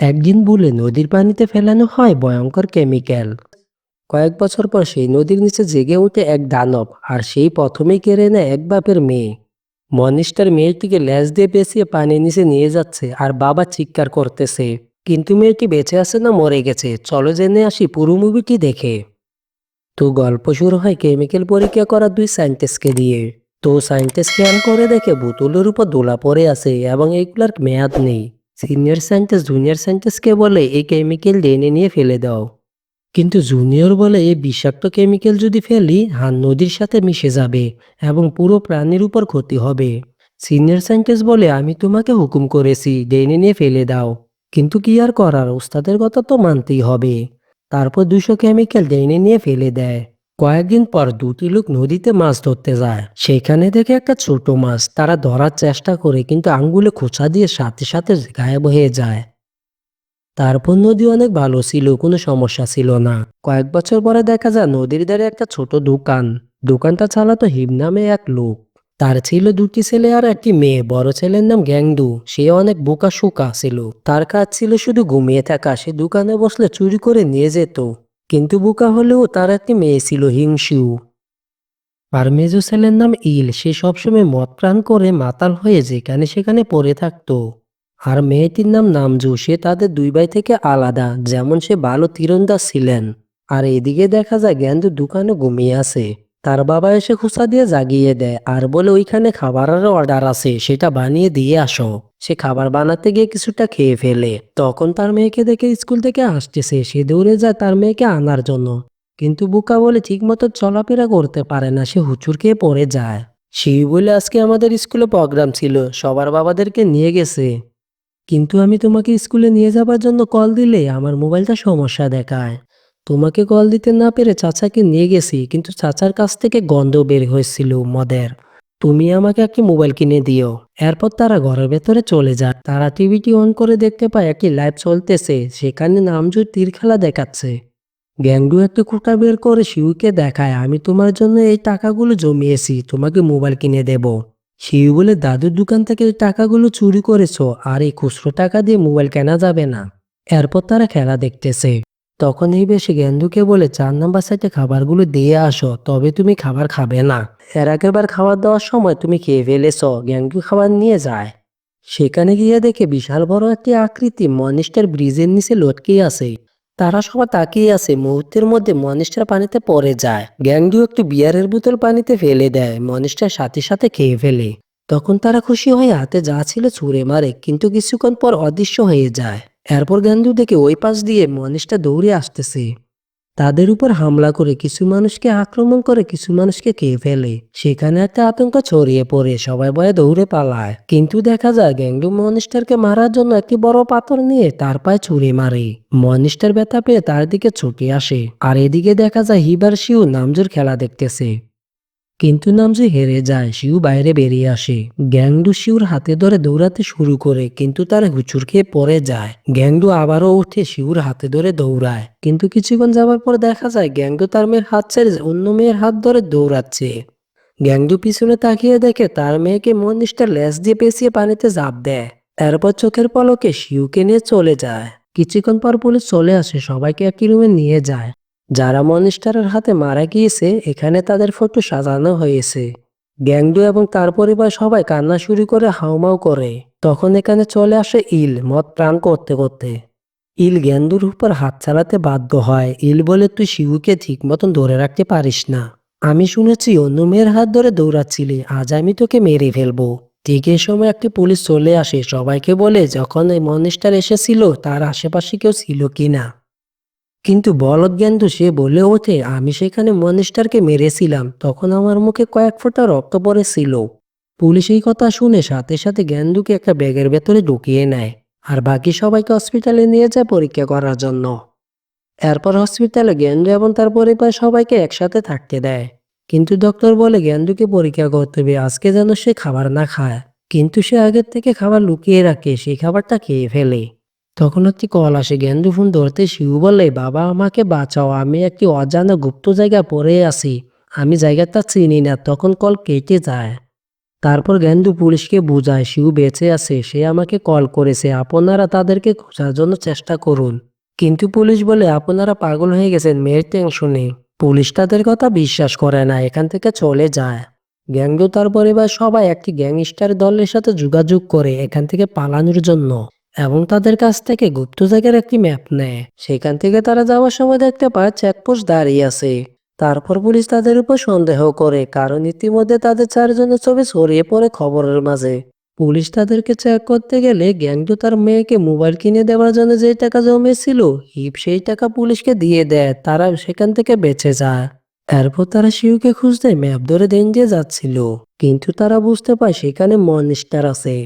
একদিন ভুলে নদীর পানিতে ফেলানো হয় ভয়ঙ্কর কেমিক্যাল। কয়েক বছর পর সেই নদীর নিচে জেগে ওঠে এক দানব আর সেই প্রথমেই কেড়ে নেয় এক বাপের মেয়ে। মনিষ্টার মেয়েটিকে ল্যাজ দিয়ে পেঁচিয়ে পানির নিচে নিয়ে যাচ্ছে আর বাবা চিৎকার করতেছে। কিন্তু মেয়েটি বেঁচে আছে না মরে গেছে, চলো জেনে আসি পুরো মুভিটি দেখে। তো গল্প শুরু হয় কেমিক্যাল পরীক্ষা করা দুই সায়েন্টিস্টকে দিয়ে। তো সায়েন্টিস্ট স্ক্যান করে দেখে বোতলের উপর দোলা পড়ে আছে এবং এইগুলার মেয়াদ নেই। সিনিয়র সায়েন্টিস্ট, জুনিয়র সায়েন্টিস্টকে বলে এই কেমিক্যাল ডেনে নিয়ে ফেলে দাও। কিন্তু জুনিয়র বলে এই বিষাক্ত কেমিক্যাল যদি ফেলি হান নদীর সাথে মিশে যাবে এবং পুরো প্রাণীর উপর ক্ষতি হবে। সিনিয়র সায়েন্টিস্ট বলে, আমি তোমাকে হুকুম করেছি ডেনে নিয়ে ফেলে দাও। কিন্তু কি আর করার? ওস্তাদের কথা তো মানতেই হবে। তারপর দুশো কেমিক্যাল ডেনে নিয়ে ফেলে দেয়। কয়েকদিন পর দুটি লোক নদীতে মাছ ধরতে যায়। সেখানে দেখে একটা ছোট মাছ, তারা ধরার চেষ্টা করে কিন্তু আঙ্গুলে খোঁচা দিয়ে সাথে সাথে গায়েব হয়ে যায়। তারপর নদী অনেক ভালো ছিল, কোনো সমস্যা ছিল না। কয়েক বছর পরে দেখা যায় নদীর ধারে একটা ছোট দোকান। দোকানটা চালাতো হিম নামে এক লোক। তার ছিল দুটি ছেলে আর একটি মেয়ে, বড় ছেলের নাম গ্যাংডু সে অনেক বোকা শোকা ছিল। তার কাজ ছিল শুধু ঘুমিয়ে থাকা। সে দোকানে বসলে চুরি করে নিয়ে যেত। কিন্তু বোকা হলেও তার একটি মেয়ে ছিল হিংসু। আর মেজো ছেলের নাম ইল। সে সবসময় মদ প্রাণ করে মাতাল হয়ে যেখানে সেখানে পড়ে থাকত। আর মেয়েটির নাম নামজু। সে তাদের দুই ভাই থেকে আলাদা, যেমন সে ভালো তীরন্দাজ ছিলেন। আর এদিকে দেখা যায় জ্ঞানদু দোকানে ঘুমিয়ে আছে। তার বাবা এসে খুসা দিয়ে জাগিয়ে দেয় আর বলে, ওইখানে খাবারের অর্ডার আছে, সেটা বানিয়ে দিয়ে আসো। সে খাবার বানাতে গিয়ে কিছুটা খেয়ে ফেলে। তখন তার মেয়েকে দেখে স্কুল থেকে আসতেছে। সে দৌড়ে যায় তার মেয়েকে আনার জন্য। কিন্তু বুকা বলে ঠিকমতো চলাফেরা করতে পারে না, সে হুচুর খেয়ে পড়ে যায়। সেই বলে, আজকে আমাদের স্কুলে প্রোগ্রাম ছিল, সবার বাবাদেরকে নিয়ে গেছে। কিন্তু আমি তোমাকে স্কুলে নিয়ে যাবার জন্য কল দিলে আমার মোবাইলটা সমস্যা দেখায়। তোমাকে কল দিতে না পেরে চাচাকে নিয়ে গেছি, কিন্তু চাচার কাছ থেকে গন্ধ বের হয়েছিল মদের। তুমি আমাকে একটি মোবাইল কিনে দিও। এরপর তারা ঘরের ভেতরে চলে যায়। তারা টিভিটি অন করে দেখতে পায় একটি লাইভ চলতেছে, সেখানে নামজু তীর খেলা দেখাচ্ছে। গ্যাংডু একটা কুটা বের করে শিউকে দেখায়, আমি তোমার জন্য এই টাকাগুলো জমিয়েছি, তোমাকে মোবাইল কিনে দেব। শিউ বলে, দাদুর দোকান থেকে ওই টাকাগুলো চুরি করেছ, আর এই খুচরো টাকা দিয়ে মোবাইল কেনা যাবে না। এরপর তারা খেলা দেখতেছে। তখন এই বেশি গেন্দুকে বলে, চার নাম্বার সাইডে খাবারগুলো দিয়ে আসো, তবে তুমি খাবার খাবে না। এর আগের বার খাবার দেওয়ার সময় তুমি খেয়ে ফেলেছ গ্যাংডু খাবার নিয়ে যায়। সেখানে গিয়ে দেখে বিশাল বড় একটি আকৃতি মনিস্টার ব্রিজের নিচে লটকে আছে। তারা সবাই তাকিয়ে আছে, মুহূর্তের মধ্যে মনিস্টার পানিতে পড়ে যায়। গ্যাংডু একটু বিয়ারের বোতল পানিতে ফেলে দেয় মনিস্টার সাথে সাথে খেয়ে ফেলে। তখন তারা খুশি হয়ে হাতে যা ছিল ছুঁড়ে মারে, কিন্তু কিছুক্ষণ পর অদৃশ্য হয়ে যায়। এরপর গ্যান্দু দেখে ওই পাশ দিয়ে মনিস্টার দৌড়ে আসতেছে। তাদের উপর হামলা করে কিছু মানুষকে আক্রমণ করে কিছু মানুষকে খেয়ে ফেলে। সেখানে একটা আতঙ্ক ছড়িয়ে পড়ে, সবাই ভয়ে দৌড়ে পালায়। কিন্তু দেখা যায় গ্যাংডু মনিস্টারকে মারার জন্য একটি বড় পাথর নিয়ে তার পায়ে ছুরি মারে। মনিস্টার ব্যথা পেয়ে তার দিকে ছুটে আসে। আর এদিকে দেখা যায়, হিবার শিউ নামজুর খেলা দেখতেছে। কিন্তু নামজু হেরে যায় শিউ বাইরে বেরিয়ে আসে। গ্যাংডু শিউর হাতে ধরে দৌড়াতে শুরু করে, কিন্তু তার হুচুর খেয়ে পরে যায়। গ্যাংডু আবারও উঠে শিউর হাতে ধরে দৌড়ায়। কিন্তু কিছুক্ষণ যাবার পর দেখা যায় গ্যাংডু তার মেয়ের হাত ছেড়ে অন্য মেয়ের হাত ধরে দৌড়াচ্ছে। গ্যাংডু পিছনে তাকিয়ে দেখে তার মেয়েকে মনিষ্টা লেস দিয়ে পেঁচিয়ে পানিতে ঝাঁপ দেয়। এরপর চোখের পলকে শিউকে নিয়ে চলে যায়। কিছুক্ষণ পর পুলিশ চলে আসে, সবাইকে একই রুমে নিয়ে যায়। যারা মনিস্টারের হাতে মারা গিয়েছে, এখানে তাদের ফটো সাজানো হয়েছে। গ্যাংডু এবং তার পরিবার সবাই কান্না শুরু করে হাউমাউ করে। তখন এখানে চলে আসে ইল, মদ প্রাণ করতে করতে। ইল গ্যান্ডুর উপর হাত চালাতে বাধ্য হয়। ইল বলে, তুই শিউকে ঠিক মতন ধরে রাখতে পারিস না। আমি শুনেছি অন্য মেয়ের হাত ধরে দৌড়াচ্ছিলি, আজ আমি তোকে মেরে ফেলব। ঠিক এই সময় একটি পুলিশ চলে আসে, সবাইকে বলে, যখন এই মনিস্টার এসেছিল, তার আশেপাশে কেউ ছিল কিনা? কিন্তু বলদ জ্ঞানদু সে বলে ওঠে, আমি সেখানে মনিস্টারকে মেরেছিলাম। তখন আমার মুখে কয়েক ফোঁটা রক্ত পড়েছিল। পুলিশ এই কথা শুনে সাথে সাথে জ্ঞানদুকে একটা ব্যাগের ভেতরে ঢুকিয়ে নেয় আর বাকি সবাইকে হসপিটালে নিয়ে যায় পরীক্ষা করার জন্য। এরপর হসপিটালে জ্ঞানদু এবং তার পরিবার সবাইকে একসাথে থাকতে দেয়। কিন্তু ডক্টর বলে জ্ঞানদুকে পরীক্ষা করতে হবে, আজকে যেন সে খাবার না খায়। কিন্তু সে আগের থেকে খাবার লুকিয়ে রাখে সেই খাবারটা খেয়ে ফেলে। তখন একটি কল আসে গেন্দু ফোন ধরতে শিউ বলে বাবা, আমাকে বাঁচাও, আমি একটি অজানা গুপ্ত জায়গা পড়ে আছি। আমি জায়গাটা চিনি না। তখন কল কেটে যায়। তারপর গেন্দু পুলিশকে বুঝায় শিউ বেঁচে আছে, সে আমাকে কল করেছে। আপনারা তাদেরকে খোঁজার জন্য চেষ্টা করুন। কিন্তু পুলিশ বলে, আপনারা পাগল হয়ে গেছেন, মেয়ের টেনশনে পুলিশ তাদের কথা বিশ্বাস করে না, এখান থেকে চলে যায়। গ্যাংডু তার পরিবার সবাই একটি গ্যাংস্টার দলের সাথে যোগাযোগ করে এখান থেকে পালানোর জন্য। এবং তাদের কাছ থেকে গুপ্ত জায়গার একটি ম্যাপ নেয়। সেখান থেকে তারা যাওয়ার সময় দেখতে পায় চেকপোস্ট দাঁড়িয়ে আছে। তারপর পুলিশ তাদের উপর সন্দেহ করে, কারণ ইতিমধ্যে তাদের চারজনের ছবি ছড়িয়ে পড়ে খবরের মাঝে। পুলিশ তাদেরকে চেক করতে গেলে গ্যাংডু তার মেয়েকে মোবাইল কিনে দেওয়ার জন্য যে টাকা জমিয়েছিল হিপ সেই টাকা পুলিশকে দিয়ে দেয়, তারা সেখান থেকে বেঁচে যায়। এরপর তারা শিউকে খুঁজতে ম্যাপ ধরে দিন দিয়ে যাচ্ছিল। কিন্তু তারা বুঝতে পায় সেখানে মনিস্টার আছে।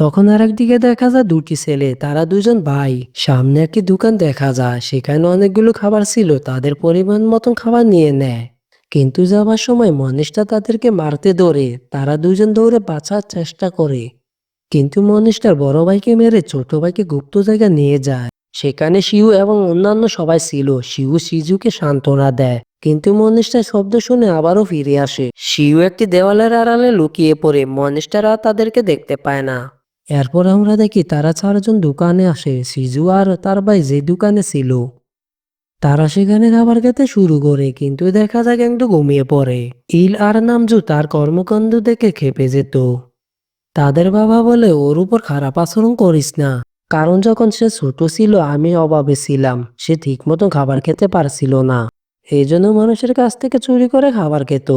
তখন আর একদিকে দেখা যায় দুটি ছেলে, তারা দুজন ভাই। সামনে একটি দোকান দেখা যায়, সেখানে অনেকগুলো খাবার ছিল, তাদের পরিমাণ মতন খাবার নিয়ে নেয়। কিন্তু যাওয়ার সময় মনীষটা তাদেরকে মারতে ধরে, তারা দুজন দৌড়ে বাঁচার চেষ্টা করে। কিন্তু মনীষটার বড় ভাইকে মেরে ছোট ভাইকে গুপ্ত জায়গা নিয়ে যায়। সেখানে শিউ এবং অন্যান্য সবাই ছিল, শিউ সিজুকে সান্ত্বনা দেয়। কিন্তু মনীষটার শব্দ শুনে আবারও ফিরে আসে। শিউ একটি দেওয়ালের আড়ালে লুকিয়ে পড়ে, মনীষটারা তাদেরকে দেখতে পায় না। এরপর আমরা দেখি তারা চারজন দোকানে আসে, সিজু আর তার ভাই যে দোকানে ছিল। তারা সেখানে খাবার খেতে শুরু করে, কিন্তু দেখা যায় একটু ঘুমিয়ে পড়ে। ইল আর নামজু তার কর্মকাণ্ড দেখে খেপে যেত। তাদের বাবা বলে, ওর উপর খারাপ আচরণ করিস না। কারণ যখন সে ছোট ছিল, আমি অভাবে ছিলাম। সে ঠিক মতো খাবার খেতে পারছিল না। এই জন্য মানুষের কাছ থেকে চুরি করে খাবার খেত।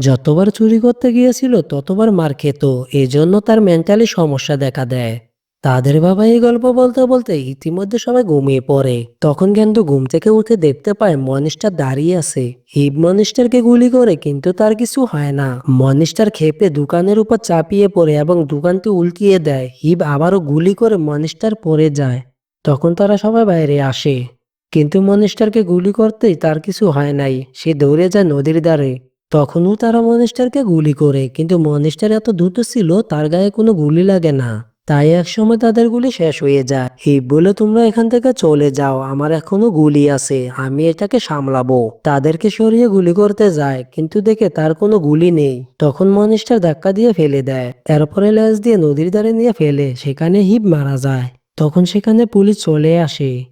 যতবার চুরি করতে গিয়েছিল, ততবার মার খেত। এই জন্য তার মেন্টালি সমস্যা দেখা দেয়। তাদের বাবা এই গল্প বলতে বলতে ইতিমধ্যে সবাই ঘুমিয়ে পড়ে। তখন কিন্তু ঘুম থেকে উঠে দেখতে পায় মনিস্টার দাঁড়িয়ে আছে। হিব মনিস্টারকে গুলি করে কিন্তু তার কিছু হয় না। মনিস্টার খেপে দোকানের উপর চাপিয়ে পড়ে এবং দোকানটি উল্টিয়ে দেয়। হিব আবারও গুলি করে মনিস্টার পড়ে যায়। তখন তারা সবাই বাইরে আসে। কিন্তু মনিস্টারকে গুলি করতেই তার কিছু হয় নাই। সে দৌড়ে যায় নদীর ধারে। তখনও তারা মনিস্টারকে গুলি করে, কিন্তু মনিস্টার এত দ্রুত ছিল, তার গায়ে কোনো গুলি লাগে না। তাই এক সময় তাদের গুলি শেষ হয়ে যায়। হিপ বলে, তোমরা এখান থেকে চলে যাও, আমার এখনও গুলি আছে, আমি এটাকে সামলাবো। তাদেরকে সরিয়ে গুলি করতে যায়, কিন্তু দেখে তার কোনো গুলি নেই। তখন মনিস্টার ধাক্কা দিয়ে ফেলে দেয়। এরপরে লেজ দিয়ে নদীর ধারে নিয়ে ফেলে, সেখানে হিপ মারা যায়। তখন সেখানে পুলিশ চলে আসে।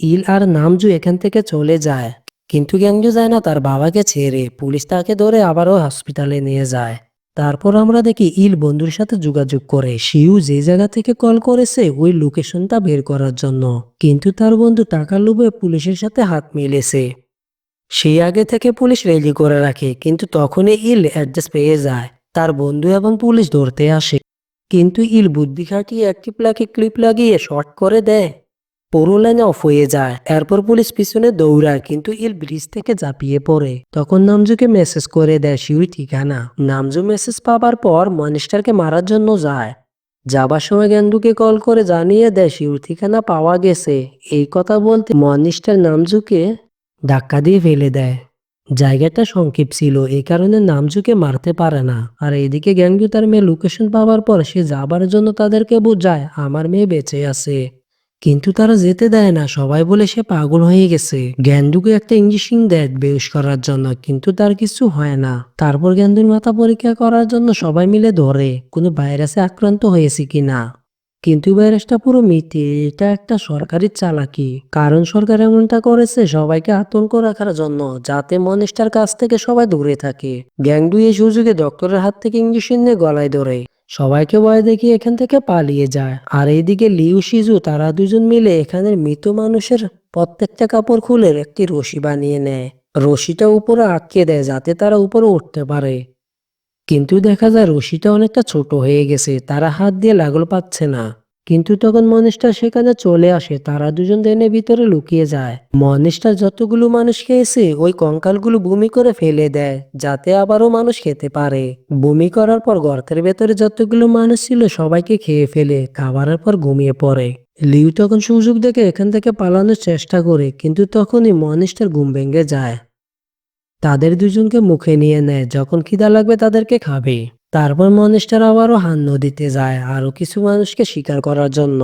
ইল আর নামজু এখান থেকে চলে যায়। কিন্তু গ্যাংজু যায় না, তার বাবাকে ছেড়ে। পুলিশ তাকে ধরে আবারও হসপিটালে নিয়ে যায়। তারপর আমরা দেখি ইল বন্ধুর সাথে যোগাযোগ করে। শিউ যে জায়গা থেকে কল করেছে, ওই লোকেশনটা বের করার জন্য। কিন্তু তার বন্ধু টাকার লোভে পুলিশের সাথে হাত মিলেছে। সেই আগে থেকে পুলিশ রেডি করে রাখে, কিন্তু তখনই ইল অ্যাডজাস্ট পেয়ে যায়। তার বন্ধু এবং পুলিশ ধরতে আসে। কিন্তু ইল বুদ্ধি খাটিয়ে একটি প্লাকে ক্লিপ লাগিয়ে শর্ট করে দেয়। পুরো লাইন অফ হয়ে যায়। এরপর পুলিশ পিছনে দৌড়ায়, কিন্তু ইল ব্রিজ থেকে ঝাঁপিয়ে পড়ে। তখন নামজুকে মেসেজ করে দেয় শিউর ঠিকানা। নামজু মেসেজ পাবার পর মনিস্টারকে মারার জন্য যায়। যাবার সময় গেন্দুকে কল করে জানিয়ে দেয় শিউর ঠিকানা পাওয়া গেছে। এই কথা বলতে মনিস্টার নামজুকে ধাক্কা দিয়ে ফেলে দেয়। জায়গাটা সংক্ষেপ ছিল এই কারণে নামজুকে মারতে পারে না। আর এইদিকে গ্যাংজু তার মেয়ে লোকেশন পাওয়ার পর সে যাবার জন্য তাদেরকে বোঝায়, আমার মেয়ে বেঁচে আছে। কিন্তু তারা যেতে দেয় না। সবাই বলে সে পাগল হয়ে গেছে। গ্যান্ডুকে একটা ইঞ্জেকশন দেয় বেউস করার জন্য, কিন্তু তার কিছু হয় না। তারপর গ্যান্ডুর মাথা পরীক্ষা করার জন্য সবাই মিলে ধরে, কোনো ভাইরাসে আক্রান্ত হয়েছে কিনা? কিন্তু ভাইরাসটা পুরো মিথ্যে, এটা একটা সরকারি চালাকি। কারণ সরকার এমনটা করেছে, সবাইকে আতঙ্ক রাখার জন্য, যাতে মনিস্টার কাছ থেকে সবাই দূরে থাকে। গ্যাংডু এই সুযোগে ডক্টরের হাত থেকে ইঞ্জেকশন নিয়ে গলায় ধরে। সবাইকে ভয় দেখিয়ে এখান থেকে পালিয়ে যায়। আর এইদিকে লিউ শিজু তারা দুজন মিলে এখানের মৃত মানুষের প্রত্যেকটা কাপড় খুলে একটি রশি বানিয়ে নেয়। রশিটা উপরে আটকে দেয় যাতে তারা উপরে উঠতে পারে। কিন্তু দেখা যায় রশিটা অনেকটা ছোট হয়ে গেছে, তারা হাত দিয়ে লাগল পাচ্ছে না। কিন্তু তখন মনিস্টার সেখানে চলে আসে, তারা দুজন দেনে ভিতরে লুকিয়ে যায়। মনিস্টার যতগুলো মানুষ খেয়েছে, ওই কঙ্কালগুলো বমি করে ফেলে দেয়, যাতে আবারও মানুষ খেতে পারে। বমি করার পর গর্তের ভেতরে যতগুলো মানুষ ছিল, সবাইকে খেয়ে ফেলে, খাবারের পর ঘুমিয়ে পড়ে। লিউ তখন সুযোগ দেখে এখান থেকে পালানোর চেষ্টা করে, কিন্তু তখনই মনিস্টার ঘুম ভেঙে যায়। তাদের দুজনকে মুখে নিয়ে নেয়, যখন খিদা লাগবে তাদেরকে খাবে। তারপর মনিস্টার আবারও হান নদীতে যায় আরও কিছু মানুষকে শিকার করার জন্য।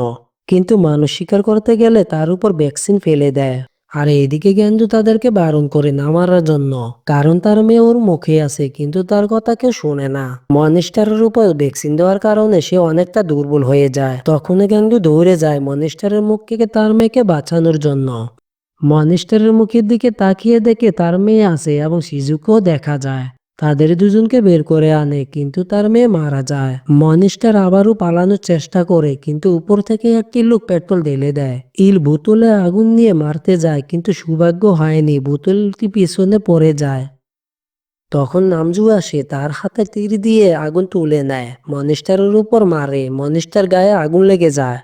কিন্তু মানুষ শিকার করতে গেলে তার উপর ভ্যাকসিন ফেলে দেয়। আর এদিকে গেন্দু তাদেরকে বারণ করে না মারার জন্য। কারণ তার মেয়ে ওর মুখে আছে, কিন্তু তার কথা কেউ শোনে না। মনিস্টারের উপর ভ্যাকসিন দেওয়ার কারণে সে অনেকটা দুর্বল হয়ে যায়। তখন গেন্দু দৌড়ে যায় মনিস্টারের মুখ থেকে তার মেয়েকে বাঁচানোর জন্য। মনিস্টারের মুখের দিকে তাকিয়ে দেখে তার মেয়ে আছে এবং শিজুকেও দেখা যায়। তাদের দুজনকে বের করে আনে, কিন্তু তার মেয়ে মারা যায়। মনিস্টার আবারও পালানোর চেষ্টা করে, কিন্তু উপর থেকে একটি লোক পেট্রোল ঢেলে দেয়। ইল বোতলে আগুন নিয়ে মারতে যায়, কিন্তু সৌভাগ্য হয়নি, বোতলটি পিছনে পড়ে যায়। তখন নামজু আসে, তার হাতে তীর দিয়ে আগুন তুলে নেয়। মনিস্টারের উপর মারে, মনিস্টার গায়ে আগুন লেগে যায়।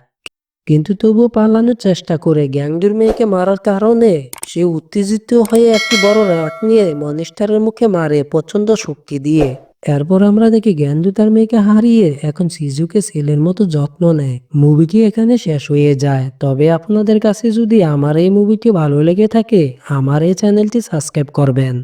কিন্তু তবুও পালানোর চেষ্টা করে গ্যাংডুর মেয়েকে মারার কারণে সে উত্তেজিত হয়ে একটি বড় রাট নিয়ে মনিস্টারের মুখে মারে প্রচণ্ড শক্তি দিয়ে। এরপর আমরা দেখি গ্যান্ডু তার মেয়েকে হারিয়ে এখন সিজুকে ছেলের মতো যত্ন নেয়। মুভিটি এখানে শেষ হয়ে যায়। তবে আপনাদের কাছে যদি আমার এই মুভিটি ভালো লেগে থাকে, আমার এই চ্যানেলটি সাবস্ক্রাইব করবেন।